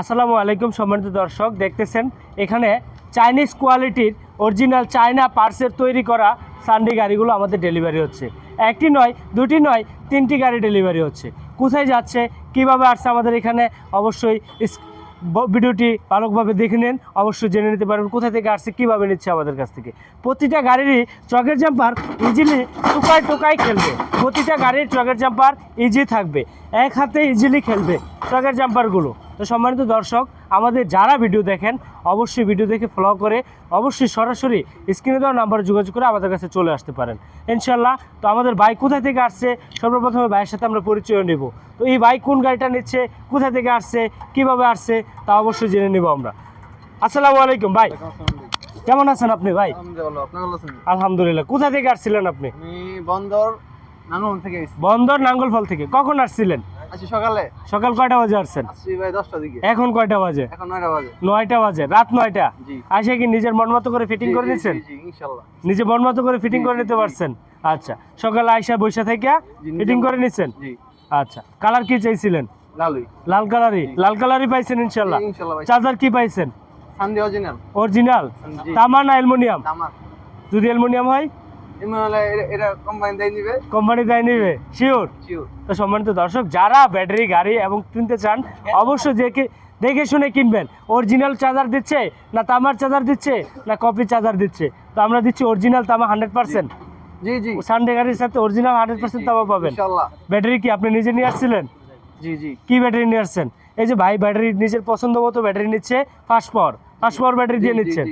আসসালামু আলাইকুম সম্মানিত দর্শক, দেখতেছেন এখানে চাইনিজ কোয়ালিটির অরিজিনাল চায়না পার্সের তৈরি করা সানডে গাড়িগুলো আমাদের ডেলিভারি হচ্ছে। একটি নয়, দুটি নয়, তিনটি গাড়ি ডেলিভারি হচ্ছে। কোথায় যাচ্ছে, কীভাবে আসছে আমাদের এখানে, অবশ্যই ভিডিওটি ভালোভাবে দেখে নেন, অবশ্যই জেনে নিতে পারবেন কোথা থেকে আসছে, কীভাবে নিচ্ছে আমাদের কাছ থেকে। প্রতিটা গাড়িরই চকের জাম্পার ইজিলি টুকায় টুকায় খেলবে। প্রতিটা গাড়ির চকের জাম্পার ইজি থাকবে। এক হাতে ইজিলি খেলবে চকের জাম্পারগুলো তো সম্মানিত দর্শক আমাদের যারা ভিডিও দেখেন অবশ্যই ভিডিও দেখে ফলো করে অবশ্যই সরাসরি স্ক্রিনে দেওয়া নাম্বারে যোগাযোগ করে আমাদের কাছে চলে আসতে পারেন। ইনশাল্লাহ তো আমাদের বাইক কোথা থেকে আসছে? সর্বপ্রথমে ভাইয়ের সাথে আমরা পরিচয় নেব। তো এই বাইক কোন গাড়িটা নিচ্ছে কোথা থেকে আসছে কীভাবে আসছে তা অবশ্যই জেনে নেব আমরা। আসসালামু আলাইকুম ভাই। কেমন আছেন আপনি ভাই? আলহামদুলিল্লাহ কোথা থেকে আসছিলেন আপনি? বন্দর নাঙ্গল থেকে বন্দর নাঙ্গলফল থেকে কখন আসছিলেন? আজকে সকালে। সকাল কয়টা বাজে আসছেন? ভাই দিকে। এখন কয়টা বাজে? এখন বাজে। রাত নয়টা? জি। আসে কি নিজের মন মতো করে ফিটিং করে জি, নিজে মন মতো করে ফিটিং করে নিতে পারছেন? আচ্ছা সকালে আইসা বৈশা থেকে ফিটিং করে নিচ্ছেন? জি। আচ্ছা কালার কি চাইছিলেন? লালুই। লাল কালারই লাল কালারই পাইছেন ইনশাল্লাহ? চার্জার কি পাইছেন? সানডে অরিজিনাল অরিজিনাল তামা না অ্যালুমিনিয়াম? যদি অ্যালুমিনিয়াম হয়? কোম্পানি দেয় নিবে? শিওর তো সম্মানিত দর্শক যারা ব্যাটারি গাড়ি এবং কিনতে চান অবশ্যই দেখে দেখে শুনে কিনবেন। অরিজিনাল চার্জার দিচ্ছে না তামার চার্জার দিচ্ছে না কপি চার্জার দিচ্ছে? তো আমরা দিচ্ছি অরিজিনাল তামা হান্ড্রেড পার্সেন্ট জি জি। সানডে গাড়ির সাথে অরিজিনাল হান্ড্রেড পার্সেন্ট তামা পাবেন। ব্যাটারি কি আপনি নিজে নিয়ে আসছিলেন? জি জি। কি ব্যাটারি নিয়ে আসছেন? এই যে ভাই ব্যাটারি নিজের পছন্দ মতো ব্যাটারি নিচ্ছে fast power fast power battery দিয়ে নিচ্ছেন।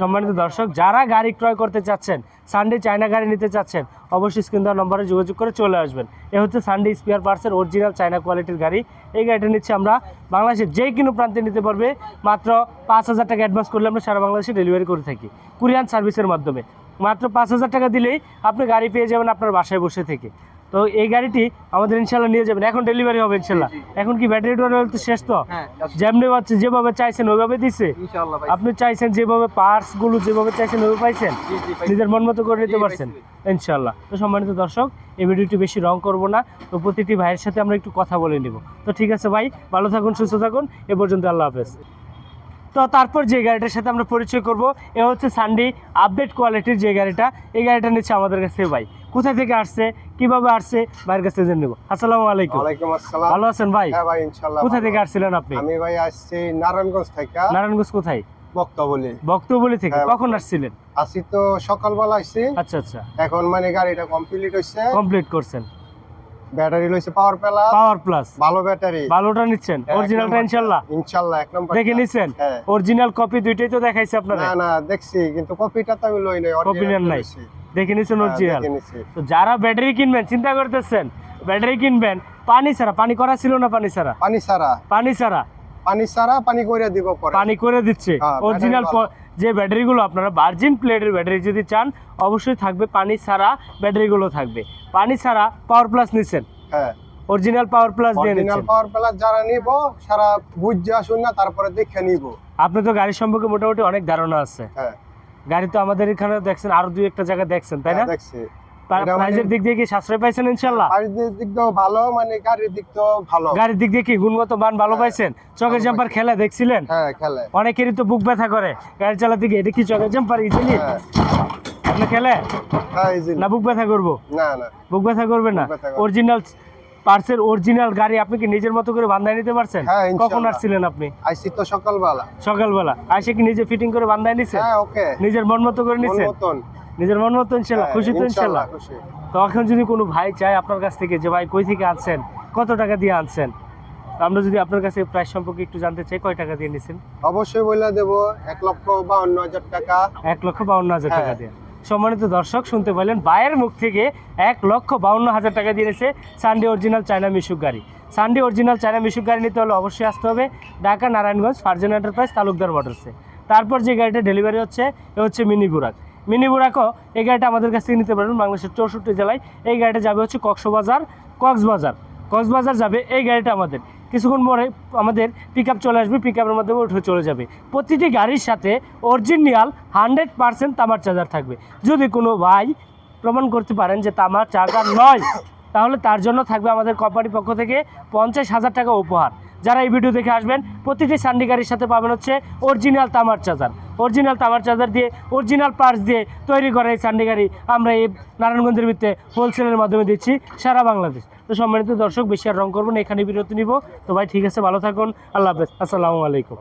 সম্মানিত দর্শক, যারা গাড়ি ক্রয় করতে চাচ্ছেন সানডে চায়না গাড়ি নিতে চাচ্ছেন, অবশ্যই স্ক্রিন দেওয়ার নম্বরে যোগাযোগ করে চলে আসবেন। এ হচ্ছে সানডে স্পিয়ার পার্সের অরিজিনাল চায়না কোয়ালিটির গাড়ি। এই গাড়িটা নিচ্ছে আমরা বাংলাদেশের যে কোনো প্রান্তে নিতে পারবে। মাত্র পাঁচ হাজার টাকা অ্যাডভান্স করলে আমরা সারা বাংলাদেশে ডেলিভারি করে থাকি, কুরিয়ান সার্ভিসের মাধ্যমে। মাত্র পাঁচ হাজার টাকা দিলেই আপনি গাড়ি পেয়ে যাবেন আপনার বাসায় বসে থেকে। তো এই গাড়িটি আমাদের ইনশাল্লাহ নিয়ে যাবেন। এখন ডেলিভারি হবে ইনশাল্লাহ। এখন কি ব্যাটারি টোটাল তো শেষ তো? হ্যাঁ যেমনি পাচ্ছে যেভাবে চাইছেন ওইভাবে দিচ্ছে আপনি চাইছেন যেভাবে পার্টসগুলো যেভাবে চাইছেন ওইভাবে পাইছেন? নিজের মন মতো করে নিতে পারছেন? ইনশাল্লাহ তো সম্মানিত দর্শক এই ভিডিওটি বেশি রং করব না। তো প্রতিটি ভাইয়ের সাথে আমরা একটু কথা বলে নিব। তো ঠিক আছে ভাই ভালো থাকুন সুস্থ থাকুন। এ পর্যন্ত আল্লাহ হাফেজ। তো তারপর যে গাড়িটার সাথে আমরা পরিচয় করব এ হচ্ছে সানডি আপডেট কোয়ালিটির যে গাড়িটা। এই গাড়িটা নিচ্ছে আমাদের কাছে ভাই। কোথা থেকে আসছে কীভাবে আসছে ভাইয়ের কাছে জেনে নেব। আসসালামু আলাইকুম। ওয়ালাইকুম আসসালাম। ভালো আছেন ভাই? হ্যাঁ ভাই ইনশাল্লাহ কোথা থেকে আসছিলেন আপনি? আমি ভাই আসছি নারায়ণগঞ্জ থেকে। নারায়ণগঞ্জ কোথায়? বক্তবলি। বক্তবলি থেকে। হ্যাঁ, কখন আসছিলেন? আসি তো সকালবেলা আসছি। আচ্ছা আচ্ছা। এখন মানে গাড়িটা কমপ্লিট হয়েছে কমপ্লিট করছেন। ব্যাটারি লইছে পাওয়ার প্লাস পাওয়ার প্লাস ভালো ব্যাটারি। ভালোটা নিচ্ছেন। অরিজিনালটা ইনশাআল্লাহ ইনশাল্লাহ। ইনশাল্লাহ এক নম্বর দেখে নিচ্ছেন হ্যাঁ। অরিজিনাল কপি দুইটাই তো দেখাইছে আপনারা না না দেখছি কিন্তু কপিটা তো আমি লই নাই কপি নেন নাই? দেখে নিচ্ছেন হ্যাঁ, অরিজিনাল তো যারা ব্যাটারি কিনবেন চিন্তা করতেছেন ব্যাটারি কিনবেন পানি ছাড়া পানি করা ছিল না পানি ছাড়া? পানি ছাড়া। পানি ছাড়া। পানি ছাড়া পানি করে দিব পরে। পানি করে দিচ্ছে। হ্যাঁ, অরিজিনাল battery যে ব্যাটারিগুলো আপনারা ভার্জিন প্লেটের ব্যাটারি যদি চান অবশ্যই থাকবে পানি ছাড়া ব্যাটারিগুলো থাকবে। পানি ছাড়া পাওয়ার প্লাস নিচ্ছেন হ্যাঁ। অরিজিনাল পাওয়ার প্লাস দিয়ে অরিজিনাল পাওয়ার প্লাস যারা নিব সারা বুঝে আসুন না তারপরে দেখে নিব। আপনি তো গাড়ি সম্পর্কে মোটামুটি অনেক ধারণা আছে। হ্যাঁ। গাড়ি তো আমাদের এখানে দেখছেন আরও দুই একটা জায়গা দেখছেন তাই না? হ্যাঁ, দেখছি। এটা মানে- প্রাইজের দিক দিয়ে কি সাশ্রয় পাইছেন ইনশাল্লাহ বাড়ির দিক দিয়েও ভালো মানে গাড়ির দিক দিয়েও ভালো। গাড়ির দিক দিয়ে কি গুণগত মান ভালো হ্যাঁ, পাইছেন? চকের জাম্পার। খেলা দেখছিলেন? হ্যাঁ খেলে। অনেকেরই তো বুক ব্যথা করে। গাড়ি চালাতে গিয়ে এটা কি চকের জাম্পার? ইজিলি হ্যাঁ। আপনি খেলে? হ্যাঁ easily। না বুক ব্যথা করব? না না। বুক ব্যথা করবে না। অরিজিনাল পার্সের অরিজিনাল গাড়ি আপনি কি নিজের মতো করে বান্ধায় নিতে পারছেন? হ্যাঁ, কখন আসছিলেন আপনি? আইসি তো সকালবেলা। সকালবেলা। আইসে কি নিজে ফিটিং করে বান্ধায় নিছেন হ্যাঁ ওকে। নিজের মন মতো করে মন নিছেন মতন। নিজের মন মতো ইনশাল্লাহ হ্যাঁ, খুশি তো ইনশাল্লাহ খুশি। তো এখন যদি কোনো ভাই চায় আপনার কাছ থেকে যে ভাই কই থেকে আনছেন? কত টাকা দিয়ে আনছেন? আমরা যদি আপনার কাছে প্রাইস সম্পর্কে একটু জানতে চাই কয় টাকা দিয়ে নিছেন? অবশ্যই বলে দেব এক লক্ষ বাউন্ন হাজার টাকা। এক লক্ষ বাউন্ন হাজার টাকা হ্যাঁ। দিয়ে। সম্মানিত দর্শক শুনতে পাইলেন বায়ের মুখ থেকে এক লক্ষ বাউন্ন হাজার টাকা দিয়েছে সানডে অরিজিনাল চায়না মিশুক গাড়ি সানডে অরিজিনাল চায়না মিশুক গাড়ি নিতে হলে অবশ্যই আসতে হবে ঢাকা নারায়ণগঞ্জ ফার্জন এন্টারপ্রাইজ তালুকদার মোটরসে তারপর যে গাড়িটা ডেলিভারি হচ্ছে এ হচ্ছে মিনি বুরাক মিনি বুড়াকো এই গাড়িটা আমাদের কাছ থেকে নিতে পারবেন বাংলাদেশের চৌষট্টি জেলায়। এই গাড়িটা যাবে হচ্ছে কক্সবাজার কক্সবাজার। কক্সবাজার যাবে এই গাড়িটা আমাদের। কিছুক্ষণ পরে আমাদের পিক চলে আসবে পিক আপের মাধ্যমে উঠে চলে যাবে। প্রতিটি গাড়ির সাথে অরিজিনাল হান্ড্রেড পার্সেন্ট তামার চার্জার থাকবে। যদি কোনো ভাই প্রমাণ করতে পারেন যে তামার চার্জার নয় তাহলে তার জন্য থাকবে আমাদের কোম্পানির পক্ষ থেকে পঞ্চাশ হাজার টাকা উপহার। যারা এই ভিডিও দেখে আসবেন, প্রতিটি সান্ডি গাড়ির সাথে পাবেন হচ্ছে অরিজিনাল তামার চার্জার। অরিজিনাল তামার চার্জার দিয়ে অরিজিনাল পার্টস দিয়ে তৈরি করা এই সান্ডি গাড়ি আমরা এই নারায়ণগঞ্জের ভিত্তে হোলসেলের মাধ্যমে দিচ্ছি সারা বাংলাদেশ। তো সম্মানিত দর্শক, বেশি আর রং করব না এখানে বিরতি নিব। তো ভাই, ঠিক আছে, ভালো থাকুন। আল্লাহ হাফেজ। আসসালামু আলাইকুম।